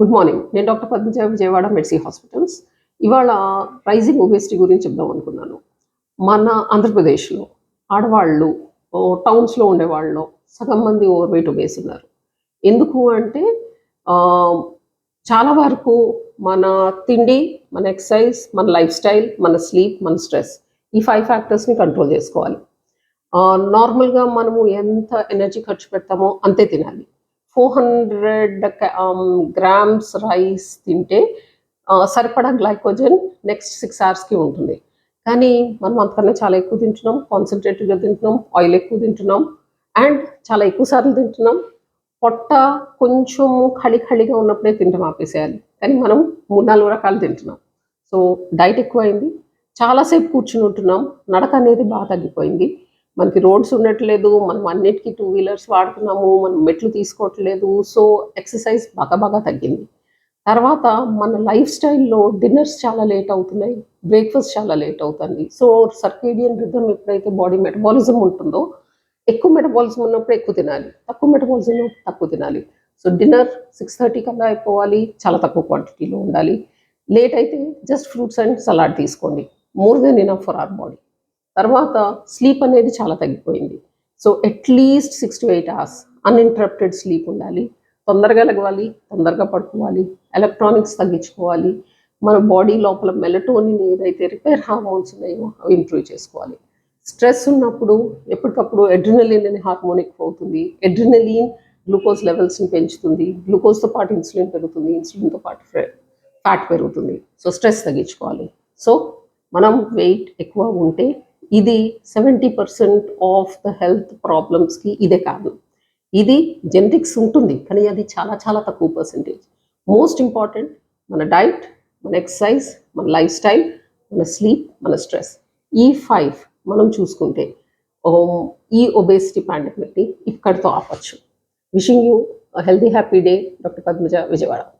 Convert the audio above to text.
Good morning. నేను doctor Padmaja Vijayawada Medicy hospitals. ఇవాళ rising obesity గురించి చెప్దాం అనుకున్నాను. మన ఆంధ్రప్రదేశ్లో ఆడవాళ్ళు టౌన్స్లో ఉండేవాళ్ళు సగం మంది ఓవర్ వెయిట్ ఒబేస్ ఉన్నారు ఎందుకు అంటే చాలా వరకు మన తిండి మన ఎక్సర్సైజ్ మన లైఫ్ స్టైల్ మన స్లీప్ మన స్ట్రెస్ ఈ ఫైవ్ ఫ్యాక్టర్స్ని కంట్రోల్ చేసుకోవాలి. నార్మల్గా మనము ఎంత ఎనర్జీ ఖర్చు పెడతామో అంతే తినాలి. ఫోర్ హండ్రెడ్ గ్రామ్స్ రైస్ తింటే సరిపడా గ్లైకోజన్ నెక్స్ట్ సిక్స్ అవర్స్కి ఉంటుంది. కానీ మనం అంతకన్నా చాలా ఎక్కువ తింటున్నాం కాన్సన్ట్రేటెడ్గా తింటున్నాం ఆయిల్ ఎక్కువ తింటున్నాం అండ్ చాలా ఎక్కువ సార్లు తింటున్నాం. పొట్ట కొంచెం ఖళీ ఖళీగా ఉన్నప్పుడే తింటాం ఆపేసేయాలి. కానీ మనం మూడు నాలుగు రకాలు తింటున్నాం. సో డైట్ ఎక్కువైంది. చాలాసేపు కూర్చుని ఉంటున్నాం. నడక అనేది బాగా తగ్గిపోయింది. మనకి రోడ్స్ ఉండట్లేదు మనం అన్నిటికీ టూ వీలర్స్ వాడుతున్నాము మనం మెట్లు తీసుకోవట్లేదు. సో ఎక్సర్సైజ్ బాగా బాగా తగ్గింది. తర్వాత మన లైఫ్ స్టైల్లో డిన్నర్స్ చాలా లేట్ అవుతున్నాయి బ్రేక్ఫాస్ట్ చాలా లేట్ అవుతుంది. సో సర్కేడియన్ రిథమ్ ఎప్పుడైతే బాడీ మెటబాలిజం ఉంటుందో ఎక్కువ మెటబాలిజం ఉన్నప్పుడు ఎక్కువ తినాలి తక్కువ మెటబాలిజం ఉన్నప్పుడు తక్కువ తినాలి. సో డిన్నర్ సిక్స్ థర్టీ కల్లా అయిపోవాలి చాలా తక్కువ క్వాంటిటీలో ఉండాలి. లేట్ అయితే జస్ట్ ఫ్రూట్స్ అండ్ సలాడ్ తీసుకోండి. More than enough for our body తర్వాత స్లీప్ అనేది చాలా తగ్గిపోయింది. So at least six to eight hours uninterrupted sleep ఉండాలి. తొందరగా లెగవాలి తొందరగా పడుకోవాలి ఎలక్ట్రానిక్స్ తగ్గించుకోవాలి. మన బాడీ లోపల మెలటోనిన్ ఏదైతే రిపేర్ హార్మోన్స్ ఉన్నాయో అవి ఇంప్రూవ్ చేసుకోవాలి. స్ట్రెస్ ఉన్నప్పుడు ఎప్పటికప్పుడు ఎడ్రినలిన్ అనే హార్మోన్ ఎక్కువ అవుతుంది. ఎడ్రినలిన్ గ్లూకోజ్ లెవెల్స్ని పెంచుతుంది. గ్లూకోజ్తో పాటు ఇన్సులిన్ పెరుగుతుంది. ఇన్సులిన్తో పాటు ఫ్యాట్ పెరుగుతుంది. సో స్ట్రెస్ తగ్గించుకోవాలి. సో మనం వెయిట్ ఎక్కువ ఉంటే ఇది seventy percent of the health ప్రాబ్లమ్స్కి ఇదే కారణం. ఇది జెనెటిక్స్ ఉంటుంది కానీ అది చాలా చాలా తక్కువ పర్సెంటేజ్. మోస్ట్ ఇంపార్టెంట్ మన డైట్ మన ఎక్సర్సైజ్ మన లైఫ్ స్టైల్ మన స్లీప్ మన స్ట్రెస్. ఈ ఫైవ్ మనం చూసుకుంటే ఈ ఒబేసిటీ పాండమిక్ని ఇక్కడితో ఆపచ్చు. Wishing you healthy happy day doctor Padmaja Vijayawada.